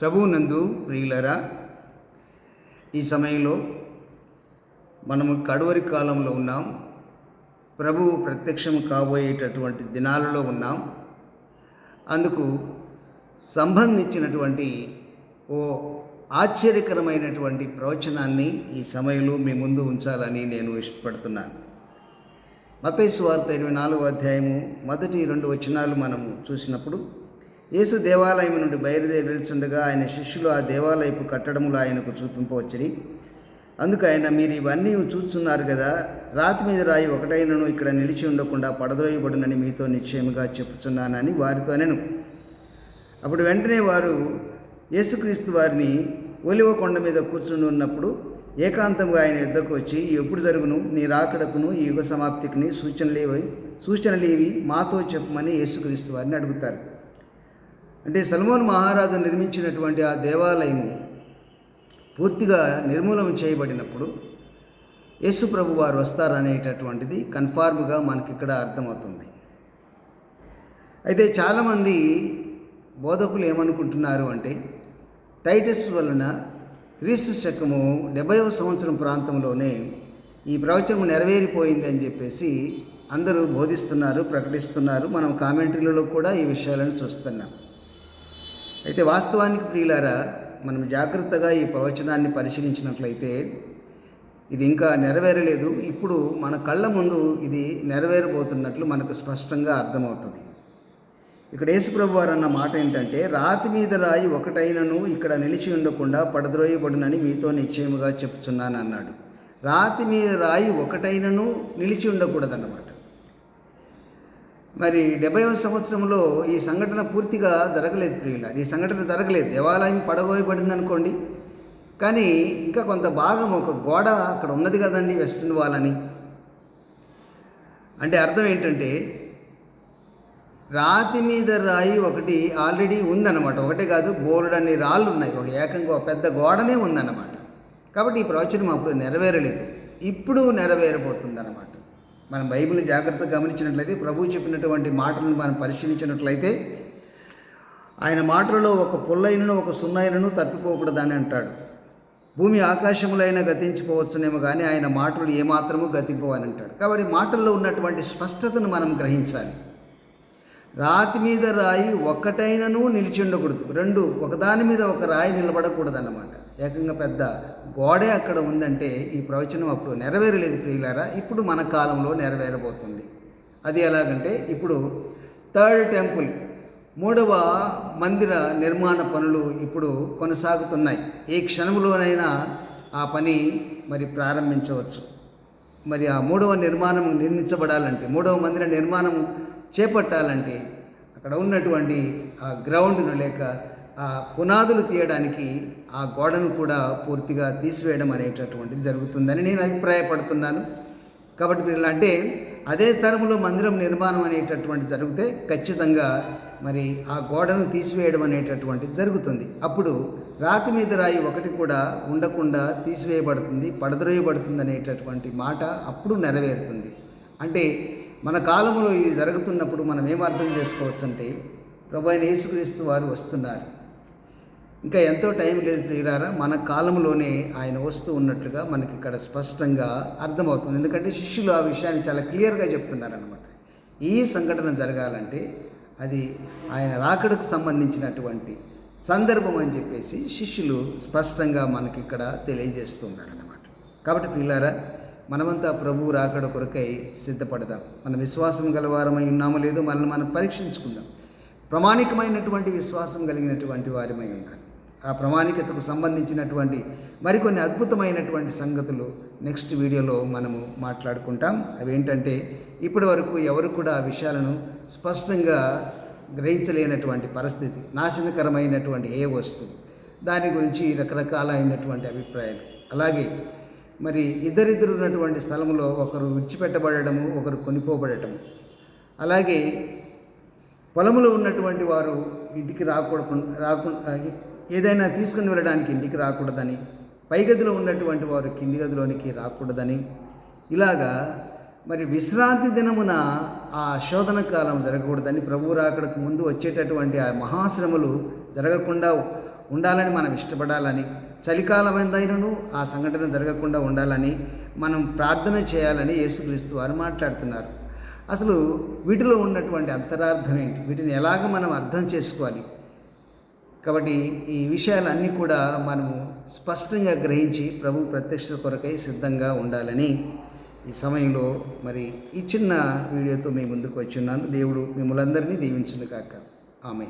ప్రభువునందు ప్రియులరా ఈ సమయంలో మనము కడవరి కాలంలో ఉన్నాం. ప్రభువు ప్రత్యక్షం కాబోయేటటువంటి దినాలలో ఉన్నాం. అందుకు సంబంధించినటువంటి ఓ ఆశ్చర్యకరమైనటువంటి ప్రవచనాన్ని ఈ సమయంలో మీ ముందు ఉంచాలని నేను ఇష్టపడుతున్నాను. మతేశ్వార్త వార్త ఇరవై నాలుగో అధ్యాయము మొదటి రెండు వచనాలు మనము చూసినప్పుడు యేసు దేవాలయం నుండి బయలుదేరి వెళ్తుండగా ఆయన శిష్యులు ఆ దేవాలయపు కట్టడములు ఆయనకు చూపింపవచ్చని అందుకు ఆయన మీరు ఇవన్నీ చూస్తున్నారు కదా రాతి మీద రాయి ఒకటైనను ఇక్కడ నిలిచి ఉండకుండా పడద్రోయబడునని మీతో నిశ్చయముగా చెప్పుచున్నానని వారితో అనెను. అప్పుడు వెంటనే వారు యేసుక్రీస్తు వారిని ఒలివ కొండ మీద కూర్చుని ఉన్నప్పుడు ఏకాంతంగా ఆయన యుద్ధకు వచ్చి ఎప్పుడు జరుగును? నీ రాకడకును ఈ యుగ సమాప్తికిని సూచనలేవి సూచనలేవి మాతో చెప్పమని యేసుక్రీస్తు వారిని అడుగుతారు. అంటే సల్మాన్ మహారాజు నిర్మించినటువంటి ఆ దేవాలయము పూర్తిగా నిర్మూలన చేయబడినప్పుడు యేసు ప్రభు వారు వస్తారనేటటువంటిది కన్ఫార్మ్గా మనకి ఇక్కడ అర్థమవుతుంది. అయితే చాలామంది బోధకులు ఏమనుకుంటున్నారు అంటే టైటస్ వలన క్రీస్తు శకము డెబ్బైవ సంవత్సరం ప్రాంతంలోనే ఈ ప్రవచనం నెరవేరిపోయింది అని చెప్పేసి అందరూ బోధిస్తున్నారు ప్రకటిస్తున్నారు. మనం కామెంటరీలలో కూడా ఈ విషయాలను చూస్తున్నాం. అయితే వాస్తవానికి ప్రియులారా మనం జాగ్రత్తగా ఈ ప్రవచనాన్ని పరిశీలించినట్లయితే ఇది ఇంకా నెరవేరలేదు. ఇప్పుడు మన కళ్ళ ముందు ఇది నెరవేరబోతున్నట్లు మనకు స్పష్టంగా అర్థమవుతుంది. ఇక్కడ యేసుప్రభు వారు అన్న మాట ఏంటంటే రాతి మీద రాయి ఒకటైనను ఇక్కడ నిలిచి ఉండకుండా పడద్రోయబడునని మీతో నిశ్చయముగా చెప్తున్నాను అన్నాడు రాతి మీద రాయి ఒకటైనను నిలిచి ఉండకూడదన్నమాట. మరి డెబ్బైవ సంవత్సరంలో ఈ సంఘటన పూర్తిగా జరగలేదు ప్రియుల. ఈ సంఘటన జరగలేదు. దేవాలయం పడగోయబడింది అనుకోండి కానీ ఇంకా కొంత భాగం ఒక గోడ అక్కడ ఉన్నది కదండి వెస్ట్రన్ వాల్ అని. అంటే అర్థం ఏంటంటే రాతి మీద రాయి ఒకటి ఆల్రెడీ ఉందన్నమాట. ఒకటే కాదు బోర్డు అన్ని రాళ్ళు ఉన్నాయి. ఒక ఏకంగా ఒక పెద్ద గోడనే ఉందన్నమాట. కాబట్టి ఈ ప్రవచనం అప్పుడు నెరవేరలేదు. ఇప్పుడు నెరవేరబోతుందన్నమాట. మనం బైబిల్ జాగ్రత్తగా గమనించినట్లయితే ప్రభువు చెప్పినటువంటి మాటలను మనం పరిశీలించినట్లయితే ఆయన మాటలలో ఒక పుల్లైనను ఒక సున్నైనను తప్పిపోకూడదని అంటాడు. భూమి ఆకాశములైన గతించిపోవచ్చునేమో కానీ ఆయన మాటలు ఏమాత్రము గతింపవని అంటాడు. కాబట్టి మాటల్లో ఉన్నటువంటి స్పష్టతను మనం గ్రహించాలి. రాతి మీద రాయి ఒక్కటైనను నిలిచి ఉండకూడదు. రెండు ఒకదాని మీద ఒక రాయి నిలబడకూడదు అన్నమాట ఏకంగా పెద్ద గోడే అక్కడ ఉందంటే ఈ ప్రవచనం అప్పుడు నెరవేరలేదు ప్రియులారా. ఇప్పుడు మన కాలంలో నెరవేరబోతుంది. అది ఎలాగంటే ఇప్పుడు థర్డ్ టెంపుల్ మూడవ మందిర నిర్మాణ పనులు ఇప్పుడు కొనసాగుతున్నాయి. ఏ క్షణంలోనైనా ఆ పని మరి ప్రారంభించవచ్చు. మరి ఆ మూడవ నిర్మాణం నిర్మించబడాలంటే మూడవ మందిర నిర్మాణం చేపట్టాలంటే అక్కడ ఉన్నటువంటి ఆ గ్రౌండ్ను లేక పునాదులు తీయడానికి ఆ గోడను కూడా పూర్తిగా తీసివేయడం అనేటటువంటిది జరుగుతుందని నేను అభిప్రాయపడుతున్నాను. కాబట్టి మీరు అంటే అదే స్థలంలో మందిరం నిర్మాణం అనేటటువంటి జరిగితే ఖచ్చితంగా మరి ఆ గోడను తీసివేయడం అనేటటువంటిది జరుగుతుంది. అప్పుడు రాతి మీద రాయి ఒకటి కూడా ఉండకుండా తీసివేయబడుతుంది పడద్రోయబడుతుంది అనేటటువంటి మాట అప్పుడు నెరవేరుతుంది. అంటే మన కాలంలో ఇది జరుగుతున్నప్పుడు మనం ఏం అర్థం చేసుకోవచ్చు అంటే ప్రభు అయిన యేసుక్రీస్తు వారు వస్తున్నారు. ఇంకా ఎంతో టైం లేదు ప్రియులారా మన కాలంలోనే ఆయన వస్తూ ఉన్నట్లుగా మనకి ఇక్కడ స్పష్టంగా అర్థమవుతుంది. ఎందుకంటే శిష్యులు ఆ విషయాన్ని చాలా క్లియర్గా చెప్తున్నారనమాట ఈ సంఘటన జరగాలంటే అది ఆయన రాకడకు సంబంధించినటువంటి సందర్భం అని చెప్పేసి శిష్యులు స్పష్టంగా మనకి ఇక్కడ తెలియజేస్తున్నారన్నమాట కాబట్టి పిల్లారా మనమంతా ప్రభువు రాకడ కొరకై సిద్ధపడదాం. మన విశ్వాసం గలవారమై ఉన్నామో లేదో మనల్ని మనం పరీక్షించుకుందాం. ప్రామాణికమైనటువంటి విశ్వాసం కలిగినటువంటి వారిమై ఉండాలి. ఆ ప్రామాణికతకు సంబంధించినటువంటి మరికొన్ని అద్భుతమైనటువంటి సంగతులు నెక్స్ట్ వీడియోలో మనము మాట్లాడుకుంటాం. అవేంటంటే ఇప్పటి వరకు ఎవరు కూడా ఆ విషయాలను స్పష్టంగా గ్రహించలేనటువంటి పరిస్థితి నాశనకరమైనటువంటి ఏ వస్తువు. దాని గురించి రకరకాలైనటువంటి అభిప్రాయాలు. అలాగే మరి ఇద్దరిద్దరు ఉన్నటువంటి స్థలంలో ఒకరు విడిచిపెట్టబడము ఒకరు కొనిపోబడటము. అలాగే పొలంలో ఉన్నటువంటి వారు ఇంటికి రాకూడదు రాకుండా ఏదైనా తీసుకుని వెళ్ళడానికి ఇంటికి రాకూడదని పై గదిలో ఉన్నటువంటి వారు కింది గదిలోనికి రాకూడదని. ఇలాగా మరి విశ్రాంతి దినమున ఆ శోధన కాలం జరగకూడదని ప్రభువు రాకడకు ముందు వచ్చేటటువంటి ఆ మహాశ్రమలు జరగకుండా ఉండాలని మనం ఇష్టపడాలని చలికాలం ఆ సంఘటన జరగకుండా ఉండాలని మనం ప్రార్థన చేయాలని యేసుక్రీస్తు వారు మాట్లాడుతున్నారు. అసలు వీటిలో ఉన్నటువంటి అంతరార్థం ఏంటి? వీటిని ఎలాగ మనం అర్థం చేసుకోవాలి? కాబట్టి ఈ విషయాలన్నీ కూడా మనము స్పష్టంగా గ్రహించి ప్రభు ప్రత్యక్షత కొరకై సిద్ధంగా ఉండాలని ఈ సమయంలో మరి ఈ చిన్న వీడియోతో మీ ముందుకు వచ్చి ఉన్నాను. దేవుడు మిమ్మల్ందరినీ దీవించింది కాక ఆమె